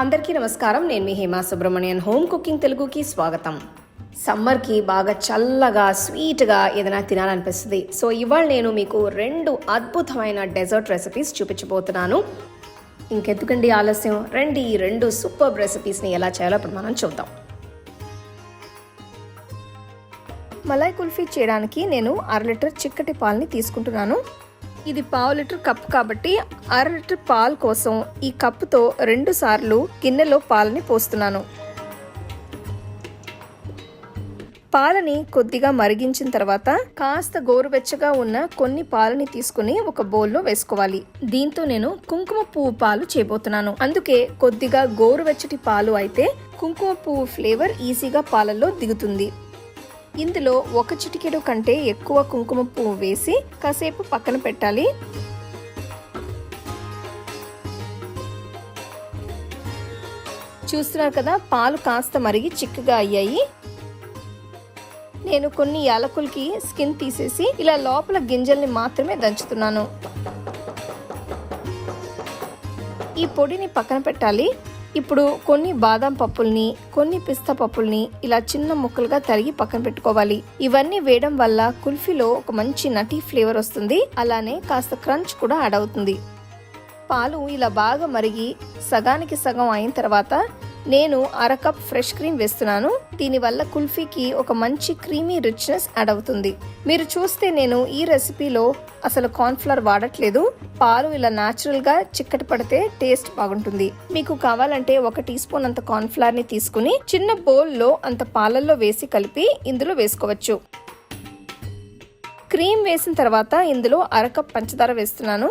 అందరికీ నమస్కారం. నేను మీ హేమా సుబ్రహ్మణ్యన్. హోమ్ కుకింగ్ తెలుగుకి స్వాగతం. సమ్మర్కి బాగా చల్లగా స్వీట్గా ఏదైనా తినాలనిపిస్తుంది. సో ఇవాళ నేను మీకు రెండు అద్భుతమైన డెజర్ట్ రెసిపీస్ చూపించబోతున్నాను. ఇంకెందుకండి ఆలస్యం? రండి ఈ రెండు సూపర్ రెసిపీస్ని ఎలా చేయాలో ఇప్పుడు మనం చూద్దాం. మలై కుల్ఫీ చేయడానికి నేను అర లీటర్ చిక్కటి పాలని తీసుకుంటున్నాను. ఇది పావు లీటర్ కప్ కాబట్టి అర లీటర్ పాలు కోసం ఈ కప్పుతో రెండు సార్లు గిన్నెలో పాలని పోస్తున్నాను. పాలని కొద్దిగా మరిగించిన తర్వాత కాస్త గోరువెచ్చగా ఉన్న కొన్ని పాలని తీసుకుని ఒక బౌల్లో వేసుకోవాలి. దీంతో నేను కుంకుమ పువ్వు పాలు చేయబోతున్నాను. అందుకే కొద్దిగా గోరువెచ్చటి పాలు అయితే కుంకుమ పువ్వు ఫ్లేవర్ ఈజీగా పాలల్లో దిగుతుంది. ఇందులో ఒక చిటికెడు కంటే ఎక్కువ కుంకుమ పువ్వు వేసి కాసేపు పక్కన పెట్టాలి. చూస్తున్నారు కదా పాలు కాస్త మరిగి చిక్కగా అయ్యాయి. నేను కొన్ని యాలకులకి స్కిన్ తీసేసి ఇలా లోపల గింజల్ని మాత్రమే దంచుతున్నాను. ఈ పొడిని పక్కన పెట్టాలి. ఇప్పుడు కొన్ని బాదం పప్పుల్ని కొన్ని పిస్తా పప్పుల్ని ఇలా చిన్న ముక్కలుగా తరిగి పక్కన పెట్టుకోవాలి. ఇవన్నీ వేయడం వల్ల కుల్ఫీలో ఒక మంచి నటీ ఫ్లేవర్ వస్తుంది. అలానే కాస్త క్రంచ్ కూడా యాడ్ అవుతుంది. పాలు ఇలా బాగా మరిగి సగానికి సగం అయిన తర్వాత నేను అర కప్ ఫ్రెష్ క్రీమ్ వేస్తున్నాను. దీనివల్ల కుల్ఫీకి ఒక మంచి క్రీమీ రిచ్నెస్ యాడ్ అవుతుంది. మీరు చూస్తే నేను ఈ రెసిపీలో అసలు కార్న్ఫ్లవర్ వాడట్లేదు. పాలు ఇలా న్యాచురల్గా చిక్కటి పడితే టేస్ట్ బాగుంటుంది. మీకు కావాలంటే ఒక టీ స్పూన్ అంత కార్న్ఫ్లవర్ని తీసుకుని చిన్న బౌల్లో అంత పాలల్లో వేసి కలిపి ఇందులో వేసుకోవచ్చు. క్రీమ్ వేసిన తర్వాత ఇందులో అరకప్ పంచదార వేస్తున్నాను.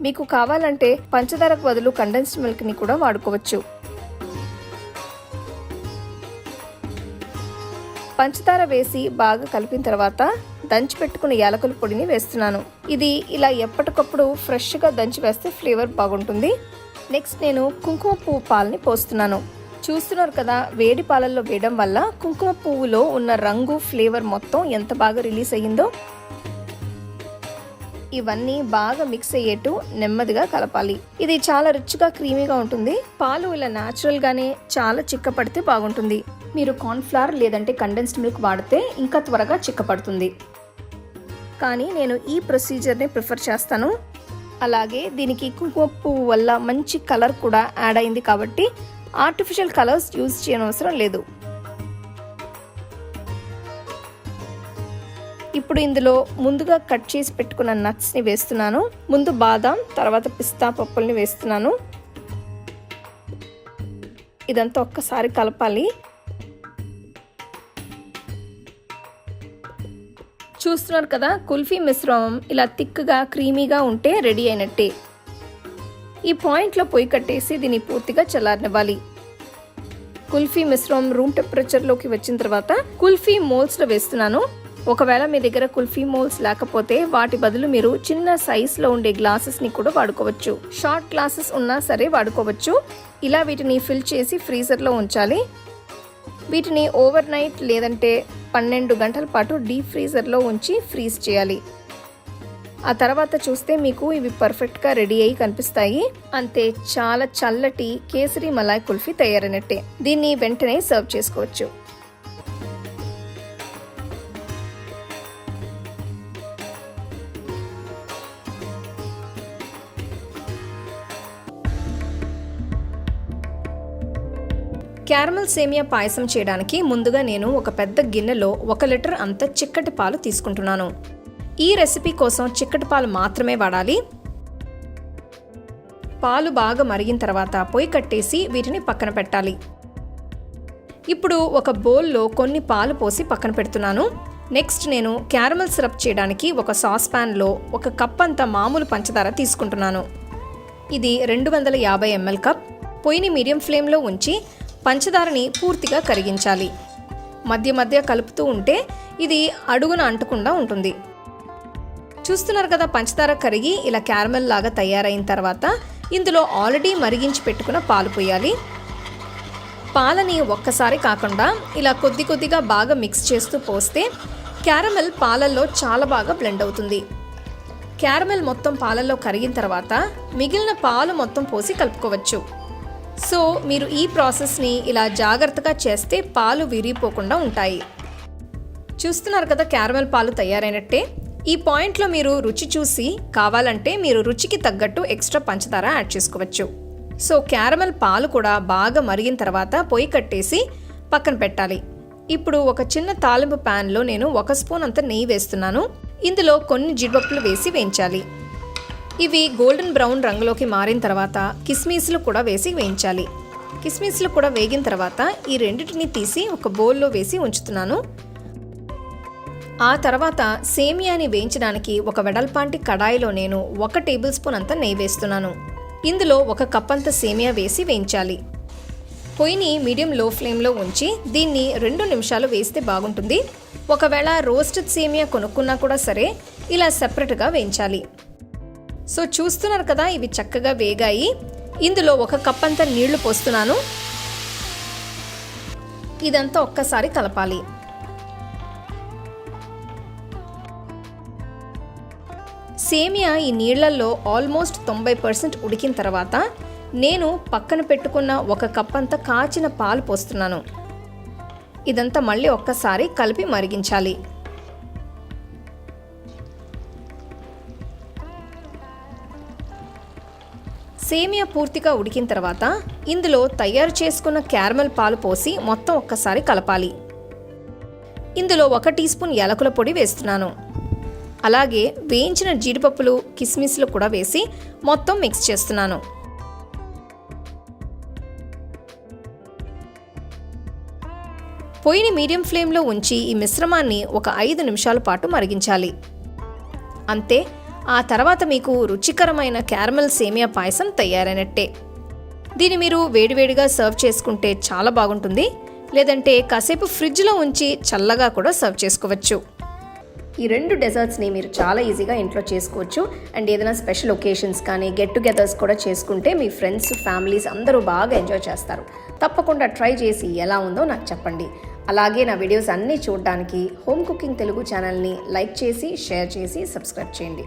మీకు కావాలంటే పంచదారకు బదులు కండెన్స్డ్ మిల్క్ని కూడా వాడుకోవచ్చు. పంచదార వేసి బాగా కలిపిన తర్వాత దంచి పెట్టుకున్న యాలకుల పొడిని వేస్తున్నాను. ఇది ఇలా ఎప్పటికప్పుడు ఫ్రెష్గా దంచి వేస్తే ఫ్లేవర్ బాగుంటుంది. నెక్స్ట్ నేను కుంకుమ పువ్వు పాలని పోస్తున్నాను. చూస్తున్నారు కదా వేడి పాలల్లో వేయడం వల్ల కుంకుమ పువ్వులో ఉన్న రంగు ఫ్లేవర్ మొత్తం ఎంత బాగా రిలీజ్ అయ్యిందో. ఇవన్నీ బాగా మిక్స్ అయ్యేట్టు నెమ్మదిగా కలపాలి. ఇది చాలా రిచ్గా క్రీమీగా ఉంటుంది. పాలు ఇలా న్యాచురల్గానే చాలా చిక్కపడితే బాగుంటుంది. మీరు కార్న్ఫ్లవర్ లేదంటే కండెన్స్డ్ మిల్క్ వాడితే ఇంకా త్వరగా చిక్కపడుతుంది. కానీ నేను ఈ ప్రొసీజర్ని ప్రిఫర్ చేస్తాను. అలాగే దీనికి కుంకుమ పువ్వు వల్ల మంచి కలర్ కూడా యాడ్ అయింది కాబట్టి ఆర్టిఫిషియల్ కలర్స్ యూజ్ చేయనవసరం లేదు. ఇప్పుడు ఇందులో ముందుగా కట్ చేసి పెట్టుకున్న నట్స్ని వేస్తున్నాను. ముందు బాదాం తర్వాత పిస్తా పప్పుల్ని వేస్తున్నాను. ఇదంతా ఒక్కసారి కలపాలి. చూస్తున్నారు కదా కుల్ఫీ మిశ్రమం ఇలా థిక్గా క్రీమీగా ఉంటే రెడీ అయినట్టే. ఈ పాయింట్లో పొయ్యి కట్టేసి దీన్ని పూర్తిగా చల్లారనివ్వాలి. కుల్ఫీ మిశ్రమం రూమ్ టెంపరేచర్లోకి వచ్చిన తర్వాత కుల్ఫీ మోల్స్లో వేస్తున్నాను. ఒకవేళ మీ దగ్గర కుల్ఫీ మోల్స్ లేకపోతే వాటి బదులు మీరు చిన్న సైజులో ఉండే గ్లాసెస్ని కూడా వాడుకోవచ్చు. షార్ట్ గ్లాసెస్ ఉన్నా సరే వాడుకోవచ్చు. ఇలా వీటిని ఫిల్ చేసి ఫ్రీజర్లో ఉంచాలి. వీటిని ఓవర్ నైట్ లేదంటే పన్నెండు గంటల పాటు డీప్ ఫ్రీజర్లో ఉంచి ఫ్రీజ్ చేయాలి. ఆ తర్వాత చూస్తే మీకు ఇవి పర్ఫెక్ట్గా రెడీ అయ్యి కనిపిస్తాయి. అంతే చాలా చల్లటి కేసరి మలాయ్ కుల్ఫీ తయారైనట్టే. దీన్ని వెంటనే సర్వ్ చేసుకోవచ్చు. క్యారమల్ సేమియా పాయసం చేయడానికి ముందుగా నేను ఒక పెద్ద గిన్నెలో ఒక లీటర్ అంత చిక్కటి పాలు తీసుకుంటున్నాను. ఈ రెసిపీ కోసం చిక్కటి పాలు మాత్రమే వాడాలి. పాలు బాగా మరిగిన తర్వాత పొయ్యి కట్టేసి వీటిని పక్కన పెట్టాలి. ఇప్పుడు ఒక బౌల్లో కొన్ని పాలు పోసి పక్కన పెడుతున్నాను. నెక్స్ట్ నేను క్యారమల్ సిరప్ చేయడానికి ఒక సాస్ ప్యాన్లో ఒక కప్ అంత మామూలు పంచదార తీసుకుంటున్నాను. ఇది రెండు వందల యాభై ఎంఎల్ కప్. పొయ్యిని మీడియం ఫ్లేమ్లో ఉంచి పంచదారని పూర్తిగా కరిగించాలి. మధ్య మధ్య కలుపుతూ ఉంటే ఇది అడుగున అంటకుండా ఉంటుంది. చూస్తున్నారు కదా పంచదార కరిగి ఇలా క్యారమెల్ లాగా తయారైన తర్వాత ఇందులో ఆల్రెడీ మరిగించి పెట్టుకున్న పాలు పోయాలి. పాలని ఒక్కసారి కాకుండా ఇలా కొద్ది కొద్దిగా బాగా మిక్స్ చేస్తూ పోస్తే క్యారమెల్ పాలల్లో చాలా బాగా బ్లెండ్ అవుతుంది. క్యారమెల్ మొత్తం పాలల్లో కరిగిన తర్వాత మిగిలిన పాలు మొత్తం పోసి కలుపుకోవచ్చు. సో మీరు ఈ ప్రాసెస్ని ఇలా జాగ్రత్తగా చేస్తే పాలు విరిగిపోకుండా ఉంటాయి. చూస్తున్నారు కదా క్యారమెల్ పాలు తయారైనట్టే? ఈ పాయింట్లో మీరు రుచి చూసి కావాలంటే మీరు రుచికి తగ్గట్టు ఎక్స్ట్రా పంచదార యాడ్ చేసుకోవచ్చు. సో క్యారమెల్ పాలు కూడా బాగా మరిగిన తర్వాత పొయ్యి కట్టేసి పక్కన పెట్టాలి. ఇప్పుడు ఒక చిన్న తాలింపు ప్యాన్లో నేను ఒక స్పూన్ అంత నెయ్యి వేస్తున్నాను. ఇందులో కొన్ని జీడిపప్పులు వేసి వేయించాలి. ఇవి గోల్డెన్ బ్రౌన్ రంగులోకి మారిన తర్వాత కిస్మిస్లు కూడా వేసి వేయించాలి. కిస్మిస్లు కూడా వేగిన తర్వాత ఈ రెండింటిని తీసి ఒక బౌల్లో వేసి ఉంచుతున్నాను. ఆ తర్వాత సేమియాని వేయించడానికి ఒక వెడల్పాంటి కడాయిలో నేను ఒక టేబుల్ స్పూన్ అంత నెయ్యి వేస్తున్నాను. ఇందులో ఒక కప్ అంత సేమియా వేసి వేయించాలి. పొయ్యిని మీడియం లో ఫ్లేమ్లో ఉంచి దీన్ని రెండు నిమిషాలు వేస్తే బాగుంటుంది. ఒకవేళ రోస్టెడ్ సేమియా కొనుక్కున్నా కూడా సరే ఇలా సెపరేట్గా వేయించాలి. సో చూస్తున్నారు కదా ఇవి చక్కగా వేగాయి. ఇందులో ఒక కప్ అంతా నీళ్ళు పోస్తున్నాను. ఇదంతా ఒక్కసారి కలపాలి. సేమియా ఈ నీళ్ళల్లో ఆల్మోస్ట్ తొంభై పర్సెంట్ ఉడికిన తర్వాత నేను పక్కన పెట్టుకున్న ఒక కప్ అంత కాచిన పాలు పోస్తున్నాను. ఇదంతా మళ్ళీ ఒక్కసారి కలిపి మరిగించాలి. సేమియా పూర్తిగా ఉడికిన తర్వాత ఇందులో తయారు చేసుకున్న క్యారమెల్ పాలు పోసి మొత్తం ఒక్కసారి కలపాలి. ఇందులో ఒక టీ స్పూన్ యాలకుల పొడి వేస్తున్నాను. అలాగే వేయించిన జీడిపప్పులు కిస్మిస్లు కూడా వేసి మొత్తం మిక్స్ చేస్తున్నాను. పొయ్యిని మీడియం ఫ్లేమ్లో ఉంచి ఈ మిశ్రమాన్ని ఒక ఐదు నిమిషాల పాటు మరిగించాలి. అంతే ఆ తర్వాత మీకు రుచికరమైన క్యారమల్ సేమియా పాయసం తయారైనట్టే. దీన్ని మీరు వేడివేడిగా సర్వ్ చేసుకుంటే చాలా బాగుంటుంది. లేదంటే కాసేపు ఫ్రిడ్జ్లో ఉంచి చల్లగా కూడా సర్వ్ చేసుకోవచ్చు. ఈ రెండు డెజర్ట్స్ని మీరు చాలా ఈజీగా ఇంట్లో చేసుకోవచ్చు. అండ్ ఏదైనా స్పెషల్ ఒకేషన్స్ కానీ గెట్ టుగెదర్స్ కూడా చేసుకుంటే మీ ఫ్రెండ్స్ ఫ్యామిలీస్ అందరూ బాగా ఎంజాయ్ చేస్తారు. తప్పకుండా ట్రై చేసి ఎలా ఉందో నాకు చెప్పండి. అలాగే నా వీడియోస్ అన్నీ చూడడానికి హోమ్ కుకింగ్ తెలుగు ఛానల్ని లైక్ చేసి షేర్ చేసి సబ్స్క్రైబ్ చేయండి.